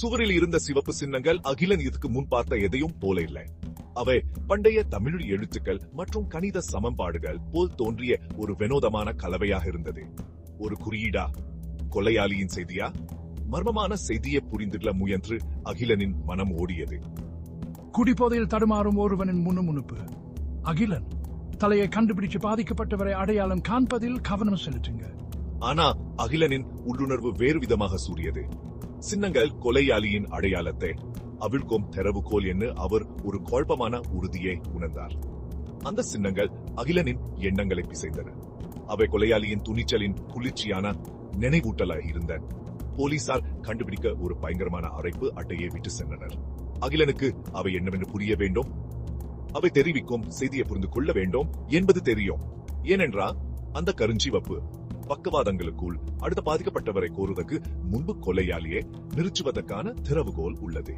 சுவரில் இருந்த சிவப்பு சின்னங்கள் அகிலன் இதுக்கு முன் பார்த்த எதையும் போல இல்லை. அவை பண்டைய தமிழ் எழுத்துக்கள் மற்றும் கணித சமன்பாடுகள் போல் தோன்றிய ஒரு வினோதமான கலவையாக இருந்தது. ஒரு குறியீடா? கொலையாளியின் செய்தியா? மர்மமான செய்தியை புரிந்துள்ள முயன்று அகிலனின் மனம் ஓடியது. குடிபோதையில் தடுமாறும் ஒருவனின் முணுமுணுப்பு. அகிலன் தலையை கண்டுபிடிச்சு பாதிக்கப்பட்டவரை அடையாளம் காண்பதில் கவனம் செலுத்துங்க. ஆனா அகிலனின் உள்ளுணர்வு வேறு விதமாக சூறியது சின்னங்கள் கொலையாளியின் அடையாளத்தை. அவிழ்க்கும் தெரவுகோல் என்று அவர் ஒரு குழப்பமான உறுதியை உணர்ந்தார். அந்த சின்னங்கள் அகிலனின் எண்ணங்களை பிசைந்தன. அவை கொலையாளியின் துணிச்சலின் குளிர்ச்சியான நினைவூட்டலாக இருந்த போலீசார் கண்டுபிடிக்க ஒரு பயங்கரமான அழைப்பு அட்டையை விட்டு சென்றனர். அகிலனுக்கு அவை என்னவென்று புரிய வேண்டும்? அவை தெரிவிக்கும் செய்தியை புரிந்து கொள்ள வேண்டும் என்பது தெரியும். ஏனென்றால் அந்த கருஞ்சிவப்பு பக்கவாதங்களுக்குள் அடுத்த பாதிக்கப்பட்டவரை கோருவதற்கு முன்பு கொலையாளியை நிறுத்துவதற்கான திறவுகோல் உள்ளது.